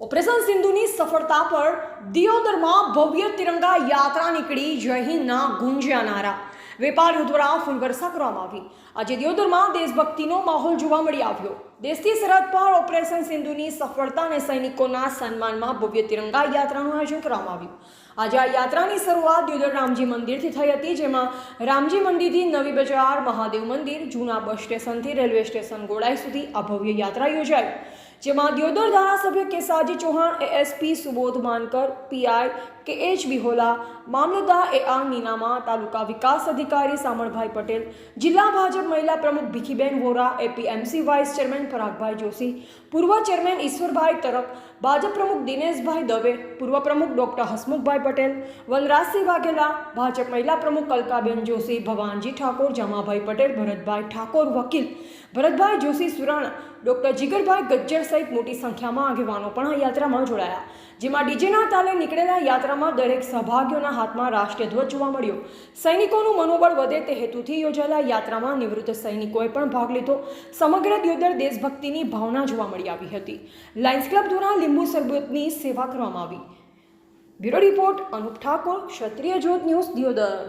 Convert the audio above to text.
Operation સિંધુની સફળતા પર દિયોદરમાં ભવ્ય તિરંગા યાત્રા નીકળી. જય હિન્દના ગુંજ્યા નારા. વેપારીઓ દ્વારા ફૂલવર્ષા કરવામાં આવી. આજે દિયોદરમાં દેશભક્તિનો માહોલ જોવા મળી આવ્યો. દેશથી સરહદ પર ઓપરેશન સિંધુની સફળતા અને સૈનિકોના સન્માનમાં ભવ્ય તિરંગા યાત્રાનું આયોજન કરવામાં આવ્યું. આજે આ યાત્રાની શરૂઆત દિયોદર રામજી મંદિરથી થઈ હતી, જેમાં રામજી મંદિરથી નવી બજાર, મહાદેવ મંદિર, જૂના બસ સ્ટેશનથી રેલવે સ્ટેશન ગોળાઈ સુધી આ ભવ્ય યાત્રા યોજાઈ. જેમાં દિયોદર ધારાસભ્ય Kesaji Chauhan ASP Subodh Mankar PI K H Bihola Mamlatdar A R Ninama તાલુકા વિકાસ અધિકારી સામળભાઈ પટેલ, જિલ્લા ભાજપ મહિલા પ્રમુખ Bhikhiben Vora APMC vice chairman Paragbhai Joshi, પૂર્વ ચેરમેન ઈશ્વરભાઈ તરફ, ભાજપ પ્રમુખ દિનેશભાઈ દવે, પૂર્વ પ્રમુખ ડોક્ટર હસમુખભાઈ પટેલ, વનરાજસિંહ વાઘેલા, ભાજપ મહિલા પ્રમુખ કલકાબેન જોશી, ભવાનજી ઠાકોર, જમાભાઈ પટેલ, ભરતભાઈ ઠાકોર વકીલ, ભરતભાઈ જોશી સુરાણા ડોક્ટર જીગરભાઈ ગજ્જર સહિત મોટી સંખ્યામાં આગેવાનો પણ આ યાત્રામાં જોડાયા. જેમાં ડીજેના તાલે નીકળેલા યાત્રામાં દરેક સહભાગીઓના હાથમાં રાષ્ટ્રીય ધ્વજ જોવા મળ્યો. સૈનિકોનું મનોબળ વધે તે હેતુથી યોજાયેલા યાત્રામાં નિવૃત્ત સૈનિકોએ પણ ભાગ લીધો. સમગ્ર દ્યોદર દેશભક્તિની ભાવના જોવા મળી આવી હતી. લાયન્સ ક્લબ દ્વારા લીંબુ સરબતની સેવા કરવામાં આવી. Bureau report Anup Thakor, Kshatriya Jyot news Deodar.